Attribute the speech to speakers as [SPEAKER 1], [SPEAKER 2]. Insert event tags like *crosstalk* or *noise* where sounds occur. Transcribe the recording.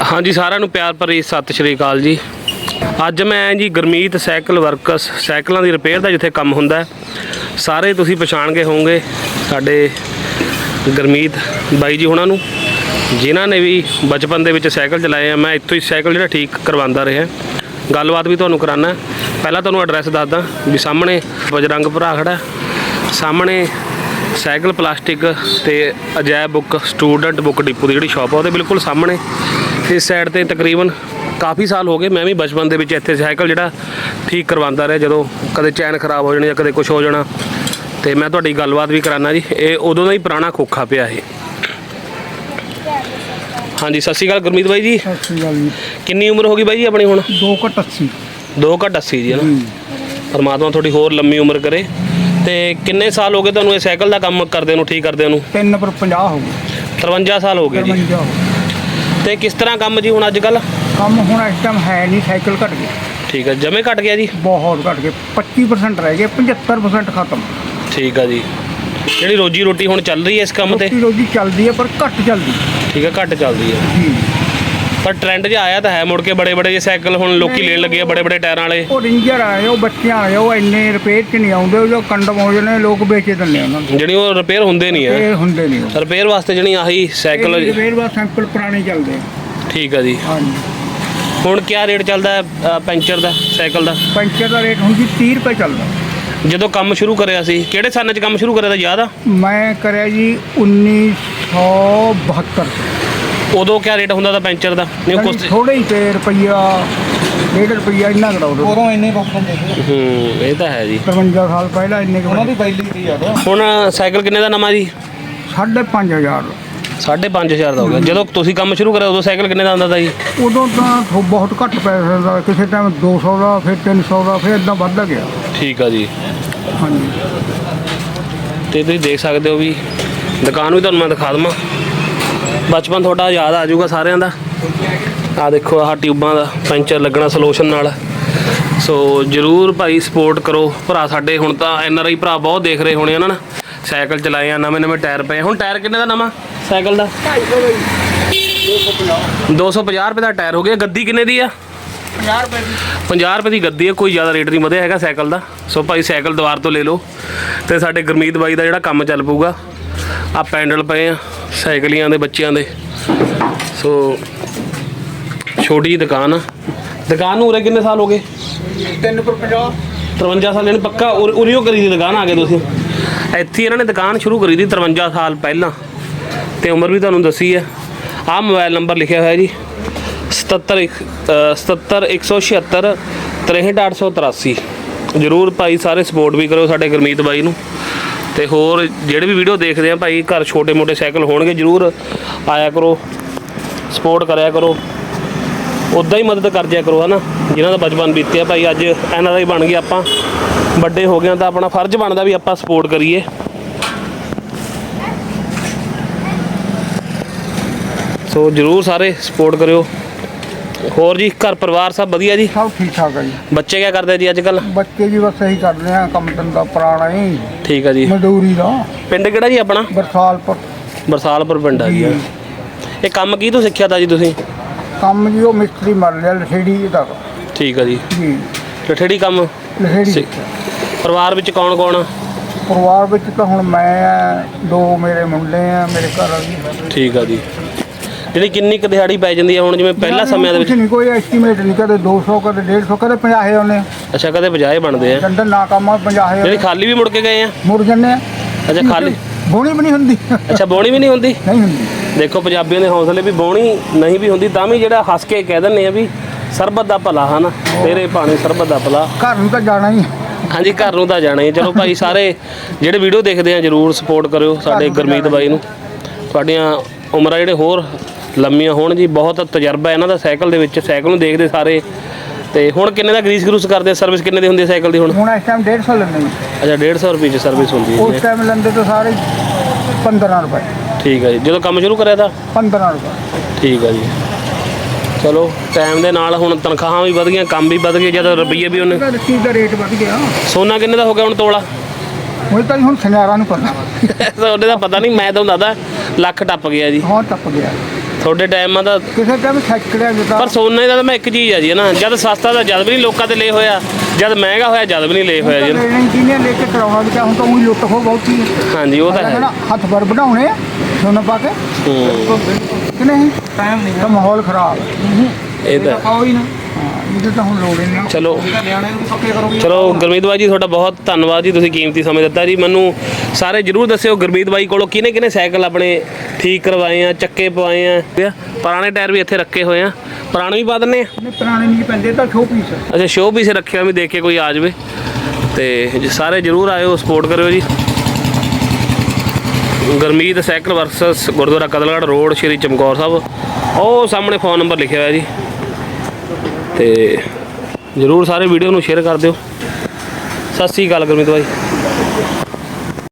[SPEAKER 1] ਹਾਂਜੀ, ਸਾਰਿਆਂ ਨੂੰ ਪਿਆਰ ਭਰੀ ਸਤਿ ਸ਼੍ਰੀ ਅਕਾਲ ਜੀ। ਅੱਜ ਮੈਂ ਜੀ ਗੁਰਮੀਤ ਸਾਈਕਲ ਵਰਕਸ, ਸਾਈਕਲਾਂ ਦੀ ਰਿਪੇਅਰ ਦਾ ਜਿੱਥੇ ਕੰਮ ਹੁੰਦਾ ਸਾਰੇ ਤੁਸੀਂ ਪਛਾਣ ਗਏ ਹੋਵੋਗੇ ਸਾਡੇ ਗੁਰਮੀਤ ਬਾਈ ਜੀ ਉਹਨਾਂ ਨੂੰ, ਜਿਨ੍ਹਾਂ ਨੇ ਵੀ ਬਚਪਨ ਦੇ ਵਿੱਚ ਸਾਈਕਲ ਚਲਾਏ ਆ। ਮੈਂ ਇੱਥੋਂ ਹੀ ਸਾਈਕਲ ਜਿਹੜਾ ਠੀਕ ਕਰਵਾਉਂਦਾ ਰਿਹਾ। ਗੱਲਬਾਤ ਵੀ ਤੁਹਾਨੂੰ ਕਰਾਨਾ। ਪਹਿਲਾਂ ਤੁਹਾਨੂੰ ਐਡਰੈਸ ਦੱਸਦਾ ਵੀ ਸਾਹਮਣੇ ਬਜਰੰਗ ਭਰਾ ਖੜਾ ਸਾਹਮਣੇ ਸਾਈਕਲ ਪਲਾਸਟਿਕ ਤੇ Ajaib book, student book depot ਦੀ ਜਿਹੜੀ ਸ਼ਾਪ ਆ, ਉਹਦੇ ਬਿਲਕੁਲ ਸਾਹਮਣੇ ਇਸ ਸਾਈਡ ਤੇ ਤਕਰੀਬਨ ਕਾਫੀ ਸਾਲ ਹੋ ਗਏ ਮੈਂ ਵੀ ਬਚਪਨ ਦੇ ਵਿੱਚ ਇੱਥੇ ਸਾਈਕਲ ਜਿਹੜਾ ਠੀਕ ਕਰਵਾਉਂਦਾ ਰਿਹਾ ਜਦੋਂ ਕਦੇ ਚੈਨ ਖਰਾਬ ਹੋ ਜਾਣੀ ਜਾਂ ਕਦੇ ਕੁਝ ਹੋ ਜਾਣਾ। ਤੇ ਮੈਂ ਤੁਹਾਡੀ ਗੱਲਬਾਤ ਵੀ ਕਰਾਨਾ ਜੀ ਇਹ ਉਦੋਂ ਦਾ ਹੀ ਪੁਰਾਣਾ ਖੋਖਾ ਪਿਆ ਇਹ। ਹਾਂਜੀ ਸਤਿ ਸ਼੍ਰੀ ਅਕਾਲ ਗੁਰਮੀਤ ਬਾਈ ਜੀ।
[SPEAKER 2] ਸਤਿ ਸ਼੍ਰੀ ਅਕਾਲ ਜੀ।
[SPEAKER 1] ਕਿੰਨੀ ਉਮਰ ਹੋ ਗਈ ਬਾਈ ਜੀ ਆਪਣੀ ਹੁਣ?
[SPEAKER 2] 2 ਘਟ 80
[SPEAKER 1] ਦੋ ਘੱਟ 80 ਜੀ ਪਰਮਾਤਮਾ ਤੁਹਾਡੀ ਹੋਰ ਲੰਮੀ ਉਮਰ ਕਰੇ। ਤੇ ਕਿੰਨੇ ਸਾਲ ਹੋ ਗਏ ਤੁਹਾਨੂੰ ਇਹ ਸਾਈਕਲ ਦਾ ਕੰਮ ਕਰਦੇ ਨੂੰ ਠੀਕ ਕਰਦੇ ਨੂੰ?
[SPEAKER 2] 3 ਪਰ 50 ਹੋ ਗਏ।
[SPEAKER 1] 53 ਸਾਲ ਹੋ ਗਏ ਜੀ।
[SPEAKER 2] 53 ਹੋ ਗਏ।
[SPEAKER 1] ਤੇ ਕਿਸ ਤਰ੍ਹਾਂ ਕੰਮ ਜੀ ਹੁਣ ਅੱਜ ਕੱਲ
[SPEAKER 2] ਕੰਮ ਹੁਣ ਇਸ ਟਾਈਮ ਹੈ ਨਹੀਂ ਸਾਈਕਲ ਘਟ ਗਏ
[SPEAKER 1] ਠੀਕ ਹੈ ਜਮੇ ਘਟ ਗਿਆ ਜੀ?
[SPEAKER 2] ਬਹੁਤ ਘਟ ਗਏ 25% ਰਹਿ ਗਏ 75% ਖਤਮ।
[SPEAKER 1] ਠੀਕ ਹੈ ਜੀ। ਜਿਹੜੀ ਰੋਜੀ ਰੋਟੀ ਹੁਣ ਚੱਲ ਰਹੀ ਹੈ ਇਸ ਕੰਮ ਤੇ?
[SPEAKER 2] ਰੋਟੀ ਰੋਜੀ ਚੱਲਦੀ ਹੈ ਪਰ ਘੱਟ ਚੱਲਦੀ।
[SPEAKER 1] ਠੀਕ ਹੈ ਘੱਟ ਚੱਲਦੀ ਹੈ।
[SPEAKER 2] ਜੀ।
[SPEAKER 1] ਪਰ ਟ੍ਰੈਂਡ 'ਚ ਆਇਆ ਤਾਂ ਹੈ ਮੁੜ ਕੇ ਬੜੇ ਬੜੇ ਜੇ ਸਾਈਕਲ ਹੁਣ ਲੋਕੀ ਲੈਣ ਲੱਗੇ ਆ ਬੜੇ ਬੜੇ ਟਾਇਰਾਂ ਵਾਲੇ।
[SPEAKER 2] ਉਹ ਰਿੰਜਰ ਆਏ ਉਹ ਬੱਚੇ ਆਏ ਉਹ ਇੰਨੇ ਰਿਪੇਅਰ 'ਚ ਨਹੀਂ ਆਉਂਦੇ ਉਹ ਜੋ ਕੰਡਮ ਹੋ ਜਾਂਦੇ ਲੋਕ ਵੇਚੇ ਦਿੰਦੇ ਉਹਨਾਂ ਨੂੰ।
[SPEAKER 1] ਜਿਹੜੀ ਉਹ ਰਿਪੇਅਰ ਹੁੰਦੇ ਨਹੀਂ ਹੈ
[SPEAKER 2] ਇਹ ਹੁੰਦੇ ਨਹੀਂ ਉਹ।
[SPEAKER 1] ਰਿਪੇਅਰ ਵਾਸਤੇ ਜਿਹੜੀ ਆਹੀ ਸਾਈਕਲ
[SPEAKER 2] ਰਿਪੇਅਰ ਵਾਸਤੇ ਸੈਂਪਲ ਪੁਰਾਣੇ ਚੱਲਦੇ ਆ।
[SPEAKER 1] ਠੀਕ ਹੈ ਜੀ।
[SPEAKER 2] ਹਾਂਜੀ।
[SPEAKER 1] ਹੁਣ ਕੀ ਰੇਟ ਚੱਲਦਾ ਹੈ ਅ, ਪੈਂਚਰ ਦਾ ਸਾਈਕਲ ਦਾ?
[SPEAKER 2] ਪੈਂਚਰ ਦਾ ਰੇਟ ਹੁਣ ਜੀ 30 ਰੁਪਏ ਚੱਲਦਾ।
[SPEAKER 1] ਜਦੋਂ ਕੰਮ ਸ਼ੁਰੂ ਕਰਿਆ ਸੀ ਕਿਹੜੇ ਸਾਲ 'ਚ ਕੰਮ ਸ਼ੁਰੂ ਕਰਿਆ ਤਾਂ ਯਾਦ ਆ?
[SPEAKER 2] ਮੈਂ ਕਰਿਆ ਜੀ 1972
[SPEAKER 1] ਉਦੋਂ ਕੀ ਰੇਟ ਹੁੰਦਾ ਤਾਂ ਪੈਂਚਰ ਦਾ? ਨਹੀਂ ਕੁਛ
[SPEAKER 2] ਥੋੜੇ ਹੀ ਤੇ ਰੁਪਈਆ ਡੇਢ ਰੁਪਈਆ ਇੰਨਾ ਕਰਾਉਂਦੇ
[SPEAKER 3] ਉਦੋਂ ਇੰਨੇ ਬੱਕਰ ਦੇ ਸੀ।
[SPEAKER 1] ਹੂੰ ਇਹ ਤਾਂ ਹੈ ਜੀ।
[SPEAKER 2] 53 ਸਾਲ ਪਹਿਲਾਂ ਇੰਨੇ ਕੁ
[SPEAKER 3] ਉਹਨਾਂ ਦੀ ਪਹਿਲੀ ਸੀ ਯਾਦ
[SPEAKER 1] ਹੁਣ ਸਾਈਕਲ ਕਿੰਨੇ ਦਾ ਨਵਾਂ ਜੀ?
[SPEAKER 2] ਸਾਢੇ ਪੰਜ ਹਜ਼ਾਰ।
[SPEAKER 1] 5500 ਦਾ ਹੋ ਗਿਆ। ਜਦੋਂ ਤੁਸੀਂ ਕੰਮ ਸ਼ੁਰੂ ਕਰਿਆ ਉਦੋਂ ਸਾਈਕਲ ਕਿੰਨੇ ਦਾ ਹੁੰਦਾ ਤਾ ਜੀ?
[SPEAKER 2] ਉਦੋਂ ਤਾਂ ਥੋ- ਬਹੁਤ ਘੱਟ ਪੈਸੇ ਦਾ ਕਿਸੇ ਟਾਈਮ 200 ਦਾ ਫਿਰ 300 ਦਾ ਫਿਰ ਇਦਾਂ ਵੱਧਦਾ ਗਿਆ।
[SPEAKER 1] ਠੀਕ ਆ ਜੀ।
[SPEAKER 2] ਹਾਂਜੀ।
[SPEAKER 1] ਤੇ ਤੁਸੀਂ ਦੇਖ ਸਕਦੇ ਹੋ ਵੀ ਦੁਕਾਨ ਵੀ ਤੁਹਾਨੂੰ ਮੈਂ ਦਿਖਾ ਦਵਾਂ। ਬਚਪਨ ਤੁਹਾਡਾ ਯਾਦ ਆ ਜਾਊਗਾ ਸਾਰਿਆਂ ਦਾ। ਆ ਦੇਖੋ ਆਹ ਟਿਊਬਾਂ ਦਾ ਪੈਂਚਰ ਲੱਗਣਾ ਸੋਲੂਸ਼ਨ ਨਾਲ। ਸੋ ਜਰੂਰ ਭਾਈ ਸਪੋਰਟ ਕਰੋ। ਭਰਾ ਸਾਡੇ ਹੁਣ ਤਾਂ ਐਨ ਆਰ ਆਈ ਭਰਾ ਬਹੁਤ ਦੇਖ ਰਹੇ ਹੋਣੇ ਉਹਨਾਂ ਨੇ ਸਾਈਕਲ ਚਲਾਏ ਆ ਨਵੇਂ ਨਵੇਂ ਟਾਇਰ ਪਏ ਆ। ਹੁਣ ਟਾਇਰ ਕਿੰਨੇ ਦਾ ਨਵਾਂ? ਸਾਈਕਲ ਦਾ? 250 ਰੁਪਏ ਦਾ ਟਾਇਰ ਹੋ ਗਿਆ। ਗੱਦੀ ਕਿੰਨੇ ਦੀ ਆ?
[SPEAKER 2] 50 ਰੁਪਏ
[SPEAKER 1] 50 ਰੁਪਏ ਦੀ ਗੱਦੀ ਹੈ ਕੋਈ ਜ਼ਿਆਦਾ ਰੇਟ ਨਹੀਂ ਵਧਿਆ ਹੈਗਾ ਸਾਈਕਲ ਦਾ। ਸੋ ਭਾਈ ਸਾਈਕਲ ਦੁਆਰ ਤੋਂ ਲੈ ਲਓ। ਤੇ ਸਾਡੇ ਗੁਰਮੀਤ ਬਾਈ ਦਾ ਜਿਹੜਾ ਕੰਮ ਚੱਲ ਪਊਗਾ ਆ ਪੈਂਡਲ ਪਏ ਆ ਸਾਈਕਲੀਆਂ ਦੇ ਬੱਚਿਆਂ ਦੇ। ਸੋ ਛੋਟੀ ਦੁਕਾਨ ਆ। ਦੁਕਾਨ ਨੂੰ ਉਰੇ ਕਿੰਨੇ ਸਾਲ ਹੋ ਗਏ?
[SPEAKER 2] 3 ਪਰ 50
[SPEAKER 1] 53 ਸਾਲ ਇਹਨੇ ਪੱਕਾ ਉਰ- ਉਰੀਓ ਕਰੀ ਦੀ ਦੁਕਾਨ ਆ ਗਏ ਤੁਸੀਂ। ਇੱਥੇ ਇਹਨਾਂ ਨੇ ਦੁਕਾਨ ਸ਼ੁਰੂ ਕਰੀ ਦੀ 53 ਸਾਲ ਪਹਿਲਾਂ। ਤੇ ਉਮਰ ਵੀ ਤੁਹਾਨੂੰ ਦੱਸੀ ਹੈ ਆਹ ਮੋਬਾਈਲ ਨੰਬਰ ਲਿਖਿਆ ਹੋਇਆ ਜੀ। 77 ਇੱਕ- ਅ, 77 176 63883 ਜਰੂਰ ਭਾਈ ਸਾਰੇ ਸਪੋਰਟ ਵੀ ਕਰੋ ਸਾਡੇ ਗੁਰਮੀਤ ਬਾਈ ਨੂੰ। ਤੇ ਹੋਰ ਜਿਹੜੇ ਵੀ ਵੀਡੀਓ ਦੇਖਦੇ ਆ ਭਾਈ, ਘਰ ਛੋਟੇ ਮੋਟੇ ਸਾਈਕਲ ਹੋਣਗੇ, ਜਰੂਰ ਆਇਆ ਕਰੋ ਸਪੋਰਟ ਕਰਿਆ ਕਰੋ। ਉਦਾਂ ਹੀ ਮਦਦ ਕਰ ਦਿਆ ਕਰੋ, ਹਨਾ? ਜਿਨ੍ਹਾਂ ਦਾ ਬਚਪਨ ਬੀਤਿਆ, ਭਾਈ, ਅੱਜ ਇਹਨਾਂ ਦਾ ਹੀ ਬਣ ਗਿਆ ਆਪਾਂ। ਵੱਡੇ ਹੋ ਗਏ ਹਾਂ ਤਾਂ ਆਪਣਾ ਫਰਜ਼ ਬਣਦਾ ਵੀ ਆਪਾਂ ਸਪੋਰਟ ਕਰੀਏ। ਸੋ ਜਰੂਰ ਸਾਰੇ ਸਪੋਰਟ ਕਰਿਓ। ਹੋਰ ਜੀ ਘਰ ਪਰਿਵਾਰ ਸਭ ਵਧੀਆ ਜੀ?
[SPEAKER 2] ਸਭ ਠੀਕ ਠਾਕ ਹੈ ਜੀ।
[SPEAKER 1] ਬੱਚੇ ਕੀ ਕਰਦੇ ਜੀ ਅੱਜ ਕੱਲ
[SPEAKER 2] ਬੱਚੇ ਜੀ ਬਸ ਇਹੀ ਕਰਦੇ ਆ ਕੰਮ ਧੰਦਾ ਪੁਰਾਣਾ ਹੀ।
[SPEAKER 1] ਠੀਕ ਆ ਜੀ।
[SPEAKER 2] ਮਜ਼ਦੂਰੀ ਦਾ।
[SPEAKER 1] ਪਿੰਡ ਕਿਹੜਾ ਜੀ ਆਪਣਾ?
[SPEAKER 2] ਬਰਸਾਲ ਪਰ
[SPEAKER 1] ਬਰਸਾਲਪੁਰ ਪਿੰਡ ਆ ਜੀ। ਇਹ ਕੰਮ ਕੀ ਤੋਂ ਸਿੱਖਿਆ ਤਾ ਜੀ ਤੁਸੀਂ?
[SPEAKER 2] ਕੰਮ ਜੀ ਉਹ ਮਿਸਤਰੀ ਮਰ ਲਿਆ ਲਠੇੜੀ ਦਾ।
[SPEAKER 1] ਠੀਕ ਆ ਜੀ।
[SPEAKER 2] ਜੀ।
[SPEAKER 1] ਠੇੜੀ ਕੰਮ?
[SPEAKER 2] ਲਠੇੜੀ।
[SPEAKER 1] ਪਰਿਵਾਰ ਵਿੱਚ ਕੌਣ ਕੌਣ?
[SPEAKER 2] ਪਰਿਵਾਰ ਵਿੱਚ ਤਾਂ ਹੁਣ ਮੈਂ ਆ ਦੋ ਮੇਰੇ ਮੁੰਡੇ ਆ ਮੇਰੇ ਘਰ ਵਾਲੀ।
[SPEAKER 1] ਠੀਕ ਆ ਜੀ। ਜਿਹੜੀ ਕਿੰਨੀ ਕੁ ਦਿਹਾੜੀ ਪੈ ਜਾਂਦੀ ਹੈ ਹੁਣ ਜਿਵੇਂ ਪਹਿਲਾਂ ਸਮਿਆਂ ਦੇ ਵਿੱਚ?
[SPEAKER 2] ਨਹੀਂ ਕੋਈ ਐਸਟੀਮੇਟ ਨਹੀਂ ਕਦੇ 200 ਕਦੇ 150 ਕਦੇ 50 ਉਹਨੇ
[SPEAKER 1] ਅੱਛਾ ਕਦੇ ਬਜਾਏ ਬਣਦੇ ਆ।
[SPEAKER 2] ਡੰਡਨ ਨਾ ਕੰਮ 50
[SPEAKER 1] ਜਿਹੜੀ ਖਾਲੀ ਵੀ ਮੁੜ ਕੇ ਗਏ ਆ?
[SPEAKER 2] ਮੁੜ ਜੰਨੇ ਆ।
[SPEAKER 1] ਅੱਛਾ ਖਾਲੀ?
[SPEAKER 2] ਬੋਣੀ ਵੀ ਨਹੀਂ ਹੁੰਦੀ।
[SPEAKER 1] ਅੱਛਾ ਬੋਣੀ ਵੀ ਨਹੀਂ ਹੁੰਦੀ?
[SPEAKER 2] ਨਹੀਂ ਹੁੰਦੀ।
[SPEAKER 1] ਦੇਖੋ ਪੰਜਾਬੀਆਂ ਦੇ ਹੌਸਲੇ ਵੀ ਬੋਣੀ ਨਹੀਂ ਵੀ ਹੁੰਦੀ ਤਾਂ ਵੀ ਜਿਹੜਾ ਹੱਸ ਕੇ ਕਹਿ ਦਿੰਦੇ ਆ ਵੀ ਸਰਬਤ ਦਾ ਭਲਾ ਹਨ? ਤੇਰੇ ਪਾਣੀ ਸਰਬਤ ਦਾ ਭਲਾ।
[SPEAKER 2] ਘਰ ਨੂੰ ਤਾਂ ਜਾਣਾ ਹੀ
[SPEAKER 1] ਹਾਂਜੀ ਘਰ ਨੂੰ ਤਾਂ ਜਾਣਾ ਹੈ। ਚਲੋ ਭਾਈ ਸਾਰੇ ਜਿਹੜੇ ਵੀਡੀਓ ਦੇਖਦੇ ਆ ਜਰੂਰ ਸਪੋਰਟ ਕਰਿਓ ਸਾਡੇ ਗੁਰਮੀਤ ਬਾਈ ਨੂੰ। ਤੁਹਾਡੀਆਂ ਉਮਰਾਂ ਜਿਹੜੇ ਹੋਰ ਲੰਮੀਆਂ ਹੋਣ ਜੀ ਬਹੁਤ ਤਜਰਬਾ ਇਹਨਾਂ ਦਾ ਸਾਈਕਲ ਦੇ ਵਿੱਚ ਸਾਈਕਲ ਨੂੰ ਦੇਖਦੇ ਸਾਰੇ। ਤੇ ਹੁਣ ਕਿੰਨੇ ਦਾ ਗਰੀਸ ਗਰੂਸ ਕਰਦੇ ਸਰਵਿਸ ਕਿੰਨੇ ਦੀ ਹੁੰਦੀ ਹੈ ਸਾਈਕਲ ਦੀ ਹੁਣ?
[SPEAKER 2] ਹੁਣ ਇਸ ਟਾਈਮ 150 ਲੈਂਦੇ ਜੀ।
[SPEAKER 1] ਅੱਛਾ 150 ਰੁਪਏ ਚ ਸਰਵਿਸ ਹੁੰਦੀ
[SPEAKER 2] ਉਸ
[SPEAKER 1] ਹੈ
[SPEAKER 2] ਟਾਈਮ ਲੈਂਦੇ ਤਾਂ ਸਾਰੇ 15 ਰੁਪਏ।
[SPEAKER 1] ਠੀਕ ਹੈ ਜੀ। ਜਦੋਂ ਕੰਮ ਸ਼ੁਰੂ ਕਰਿਆ ਤਾਂ?
[SPEAKER 2] 15 ਰੁਪਏ।
[SPEAKER 1] ਠੀਕ ਹੈ ਜੀ। ਚਲੋ ਟਾਈਮ ਦੇ ਨਾਲ ਹੁਣ ਤਨਖਾਹਾਂ ਵੀ ਵਧ ਗਈਆਂ ਕੰਮ ਵੀ ਵਧ ਗਏ ਜਦ ਰੁਪਈਏ ਵੀ ਉਹਨੇ
[SPEAKER 2] ਰਸੀਦ ਦਾ ਰੇਟ ਵੱਧ ਗਿਆ।
[SPEAKER 1] ਸੋਨਾ ਕਿੰਨੇ ਦਾ ਹੋ ਗਿਆ ਹੁਣ ਤੋਲਾ?
[SPEAKER 2] ਹੁਣ ਤਾਂ ਹੁਣ ਸੁਨਿਆਰਾਂ ਨੂੰ ਪਤਾ। *laughs*
[SPEAKER 1] ਉਹਦੇ ਦਾ ਪਤਾ ਨਹੀਂ ਮੈਂ ਤੁਹਾਨੂੰ ਦੱਸਦਾ ਲੱਖ ਟੱਪ ਗਿਆ ਜੀ।
[SPEAKER 2] ਹਾਂ ਟੱਪ ਗਿਆ।
[SPEAKER 1] ਤੁਹਾਡੇ ਟਾਈਮਾਂ ਦਾ
[SPEAKER 2] ਕਿਸੇ ਟਾਈਮ ਸੈਕੜਿਆ ਜਿੱਦਾਂ
[SPEAKER 1] ਪਰ ਸੋਨੇ ਦਾ ਤਾਂ ਮੈਂ ਇੱਕ ਚੀਜ਼ ਆ ਜੀ ਨਾ ਜਦ ਸਸਤਾ ਤਾਂ ਜਦ ਵੀ ਨਹੀਂ ਲੋਕਾਂ ਤੇ ਲੈ ਹੋਇਆ ਜਦ ਮਹਿੰਗਾ ਹੋਇਆ ਜਦ ਵੀ ਨਹੀਂ ਲੈ ਹੋਇਆ ਜੀ ਨਾ।
[SPEAKER 2] ਕਿਨੇ ਲੈ ਕੇ ਕਰਾਉਣਾ ਵੀ ਤਾਂ ਹੁਣ ਤਾਂ ਉਹੀ ਲੁੱਟ ਹੋ ਬਹੁਤੀ ਹੈ।
[SPEAKER 1] ਹਾਂਜੀ ਉਹ ਤਾਂ ਹੈ।
[SPEAKER 2] ਨਾ ਹੱਥ ਪਰ ਬਣਾਉਣੇ ਆ, ਸੋਨਾ ਪਾ ਕੇ।
[SPEAKER 1] ਹੂੰ,
[SPEAKER 2] ਕਿ ਨਹੀਂ?
[SPEAKER 3] ਟਾਈਮ ਨਹੀਂ
[SPEAKER 2] ਤਾਂ ਮਾਹੌਲ ਖਰਾਬ ਹੈ।
[SPEAKER 1] ਇਹ ਤਾਂ
[SPEAKER 3] ਪਾਓ ਹੀ ਨਾ।
[SPEAKER 2] ਇਹਦੇ ਤਾਂ ਹੁਣ ਲੋੜ ਹੀ ਨਹੀਂ।
[SPEAKER 1] ਚਲੋ।
[SPEAKER 3] ਨਿਆਣੇ ਨੂੰ ਕਰੋਗੇ।
[SPEAKER 1] ਚਲੋ ਗੁਰਮੀਤ ਬਾਈ ਜੀ ਤੁਹਾਡਾ ਬਹੁਤ ਧੰਨਵਾਦ ਜੀ ਤੁਸੀਂ ਕੀਮਤੀ ਸਮੇਂ ਦਿੱਤਾ ਜੀ। ਮੈਨੂੰ ਸਾਰੇ ਜਰੂਰ ਦੱਸਿਓ ਗੁਰਮੀਤ ਬਾਈ ਕੋਲੋਂ ਕਿਹਨੇ ਕਿਹਨੇ ਸਾਈਕਲ ਆਪਣੇ ਠੀਕ ਕਰਵਾਏ ਆ ਚੱਕੇ ਪਵਾਏ ਆ। ਪੁਰਾਣੇ ਟਾਇਰ ਵੀ ਇੱਥੇ ਰੱਖੇ ਹੋਏ ਆ। ਪੁਰਾਣੇ ਵੀ ਪਾ ਦਿੰਨੇ ਆ?
[SPEAKER 2] ਨਹੀਂ ਪੁਰਾਣੇ ਨਹੀਂ ਪੈਂਦੇ ਤਾਂ ਸ਼ੋ ਪੀਸ
[SPEAKER 1] ਅੱਛਾ ਸ਼ੋਅ ਪੀਸ ਰੱਖਿਆ ਵੀ ਦੇਖ ਕੇ ਕੋਈ ਆ ਜਾਵੇ। ਤੇ ਸਾਰੇ ਜਰੂਰ ਆਇਓ ਸਪੋਰਟ ਕਰਿਓ ਜੀ। Gurmeet cycle works Gurdwara Kadalgarh road Shri Chamkaur Sahib. ਉਹ ਸਾਹਮਣੇ ਫੋਨ ਨੰਬਰ ਲਿਖਿਆ ਹੋਇਆ ਜੀ। ਤੇ ਜਰੂਰ ਸਾਰੇ ਵੀਡੀਓ ਨੂੰ ਸ਼ੇਅਰ ਕਰ ਦਿਓ। ਸਤਿ ਸ੍ਰੀ ਅਕਾਲ ਗੁਰਮੀਤ ਭਾਈ